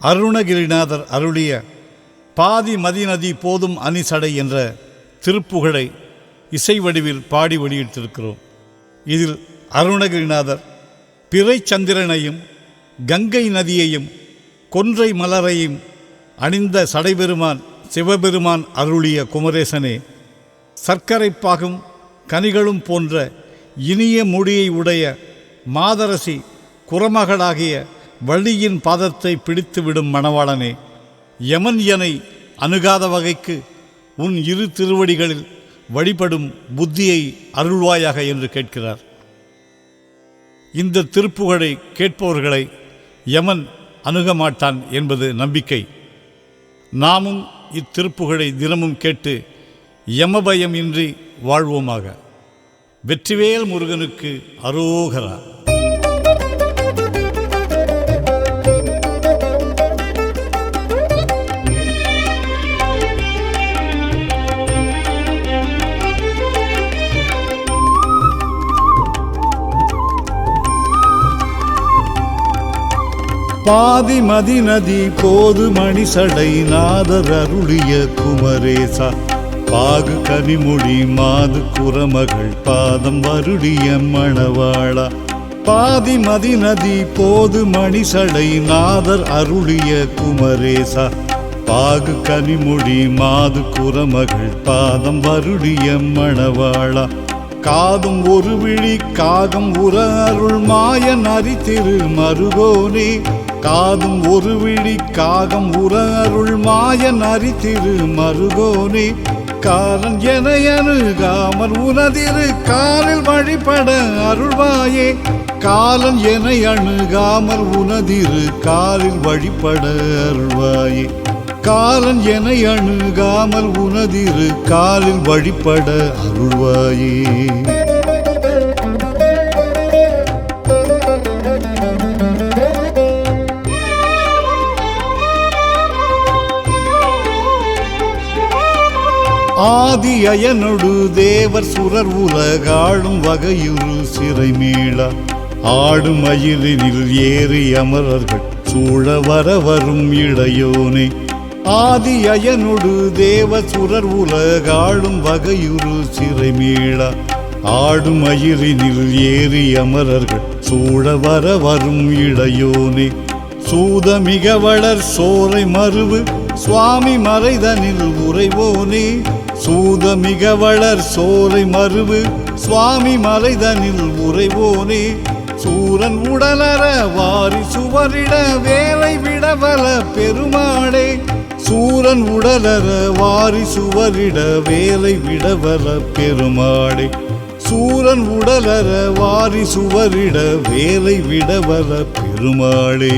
அருணகிரிநாதர் அருளிய பாதி மதிநதி போதும் அனிசடை என்ற திருப்புகழை இசை வடிவில் பாடி வெளியிட்டிருக்கிறோம். இதில் அருணகிரிநாதர் பிறை சந்திரனையும் கங்கை நதியையும் கொன்றை மலரையும் அணிந்த சடைபெருமான் சிவபெருமான் அருளிய குமரேசனே சர்க்கரை பாகும் கனிகளும் போன்ற இனிய மொழியை உடைய மாதரசி குரமகளாகிய வள்ளியின் பாதத்தை பிடித்துவிடும் மணவாளனே யமன் எனை அணுகாத வகைக்கு உன் இரு திருவடிகளில் வழிபடும் புத்தியை அருள்வாயாக என்று கேட்கிறார். இந்த திருப்புகழை கேட்பவர்களை யமன் அணுக மாட்டான் என்பது நம்பிக்கை. நாமும் இத்திருப்புகழை தினமும் கேட்டு யமபயம் இன்றி வாழ்வோமாக. வெற்றிவேல் முருகனுக்கு அரோகரா. பாதி மதிநதி போது மணிசடை நாதர் அருளிய குமரேசா. பாகு கனிமொழி மாது குரமகள் பாதம் வருடிய மணவாளா. பாதி மதிநதி போது மணிசடை நாதர் அருளிய குமரேசா. பாகு கனிமொழி மாது குரமகள் பாதம் வருடிய மணவாளா. காதும் ஒரு விழி காகம் உற அருள் மாயன் அரித்திரு மருகோனே. காதும் ஒரு விழி காகம் உற அருள் மாயன் அரித்திரு மருகோனே. காரன் என அணுகாமல் உனதிரு காலில் வழிபட அருள்வாயே. காலன் என அணுகாமல் உனதிரு காலில் வழிபட அருள்வாயே. காலன் என அணுகாமல் உனதிரு காலில் வழிபட அருள்வாயே. ஆதி அயனொடு தேவர் சுரர் உலகாடும் வகையுறு சிறை மீள ஆடும் மயிலினில் ஏறி அமரர்கள் சூழ வர வரும் இளையோனே ஆதி அயனொடு தேவ சுரர் உலகாளும் வகையுறு சிறை மீள ஆடும் அயிரினில் ஏறி அமரர்கள் சூழ வர வரும் இளையோனே சூதமிக வளர் சோலை மறுவு சுவாமி மறைதனில் உறைவோனே. சூதமிக வளர் சோலை மறுவு சுவாமி மறைதனில் உறைவோனே. சூரன் உடலற வாரி சுவரிட வேலை விடவல பெருமாளே. சூரன் உடலர வாரி சுவரிட வேலை விடவர பெருமாளே. சூரன் உடலர வாரி சுவரிட வேலை விடவர பெருமாளே.